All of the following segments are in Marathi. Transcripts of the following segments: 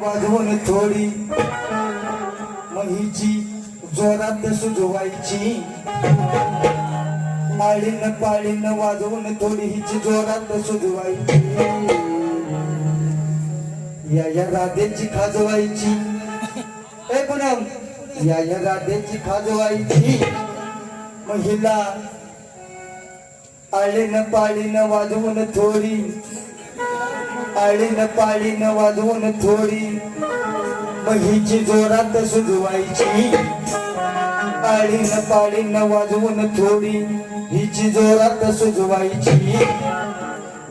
वाजवून थोडी. मग हिची जोरात सुजवायची. आळीन पाळीन वाजवून थोडी हिची जोरात सुजवायची. या या राधेची खाजवायची. ए पुनम. या या राधेची खाजवायची. महिला आळीन पाळीन वाजवून थोडी आळीन पाळीन वाजवून थोडी. महिची जोरात सुजवायची. आळीन पाळीन वाजवून थोडी. हिची जोरात सुजवायची.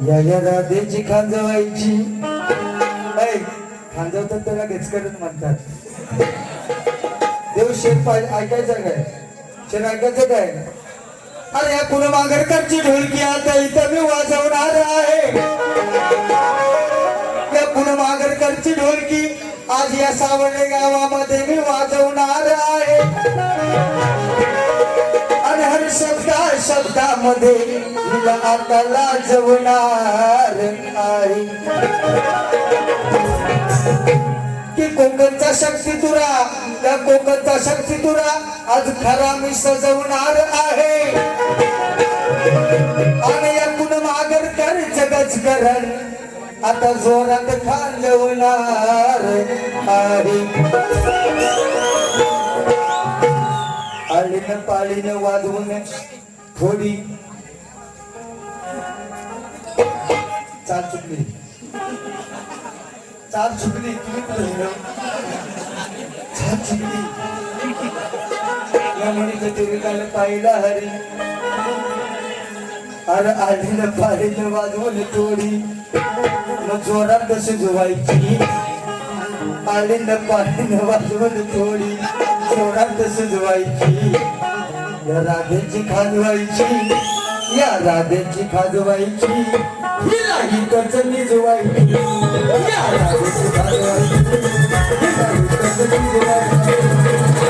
या या राधेची खांजवायची. ऐ खांजवतात त्याला घेचकडत म्हणतात. देव शेत पाहिजे ऐकायचं काय? शेत ऐकायचं काय? अरे या पुणे मागरकरची ढोलकी आता इथं मी वाजवणार आहे. या पुणे मागरकरची ढोलकी आज या सावळे गावामध्ये मी वाजवणार आहे. आणि हर शब्दा शब्दामध्ये तुला आता लाजवणार आहे. की कोकणचा शक्ती तुरा त्या कोकणचा शक्ती तुरा आज खरा मी सजवणार आहे. जगच आता जोरात खालवणार आहे. आळीनं पाळीनं वाजवून थोडी. चाल चुकली. चाल चुकली. तुम्ही चाल चुकली. या म्हणीचं ते विकायला पाहिला हरी. अरे आलीनं पाळीनं वाजवून तोडी मग जोरात कशी जोवायची. आलीनं पाळीनं वाजवून तोडी जोरात कशी जोवायची. या राधेची खाजवायची या राधेची खाजवायची हिला ही कचनी जोवायची. या राधेची खाजवायची हिला ही कचनी जोवायची.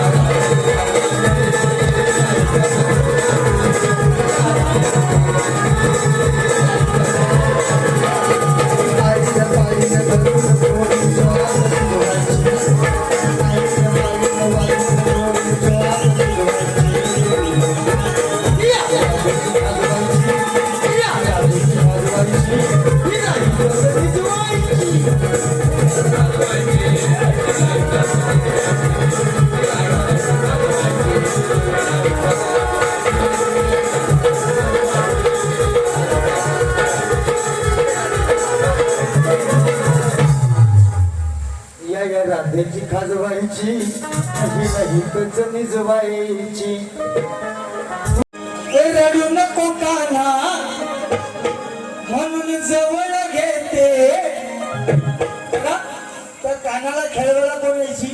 कचनी रडू नको काना म्हणून जवळ घेते. तर कानाला खेळवायला कोण यायची?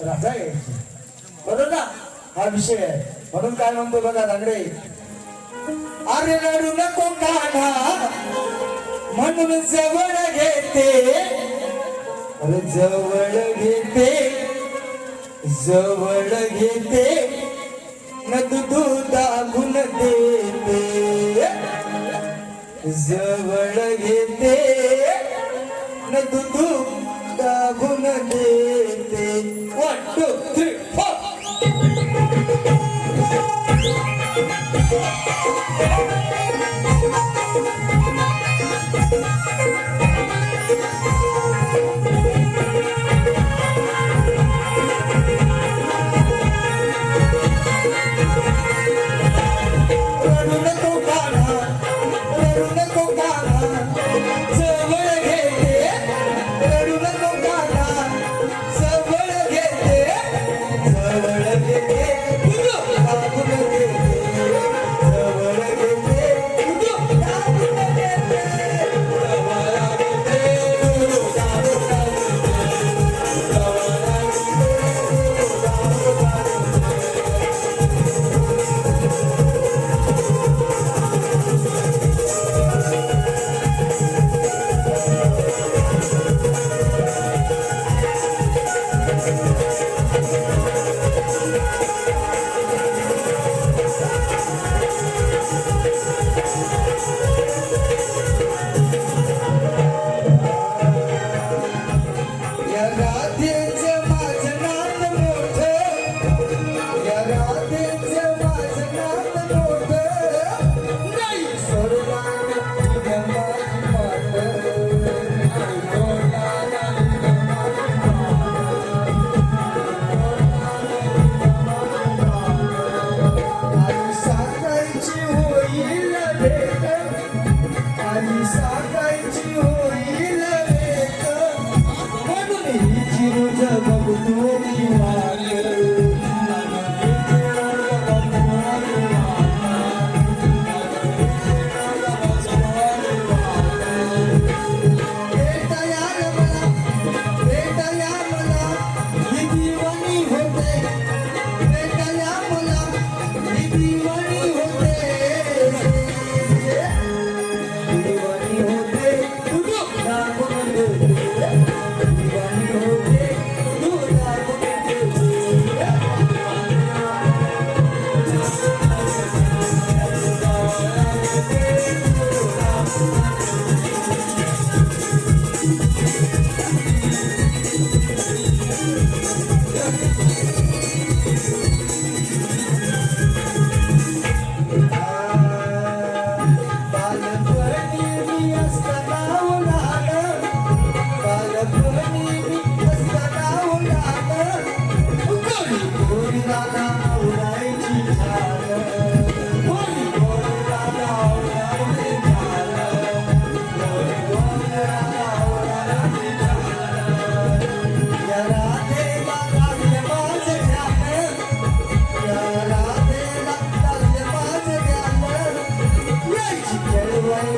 राधा यायची. बरोबर ना हा विषय आहे. म्हणून काय म्हणतो बघा दांगडे अरे रडू नको काना म्हणून जवळ घेते. अरे जवळ घेते. जवळ घेते न दुधू दाबून देते. जवळ घेते न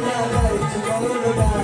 Bye.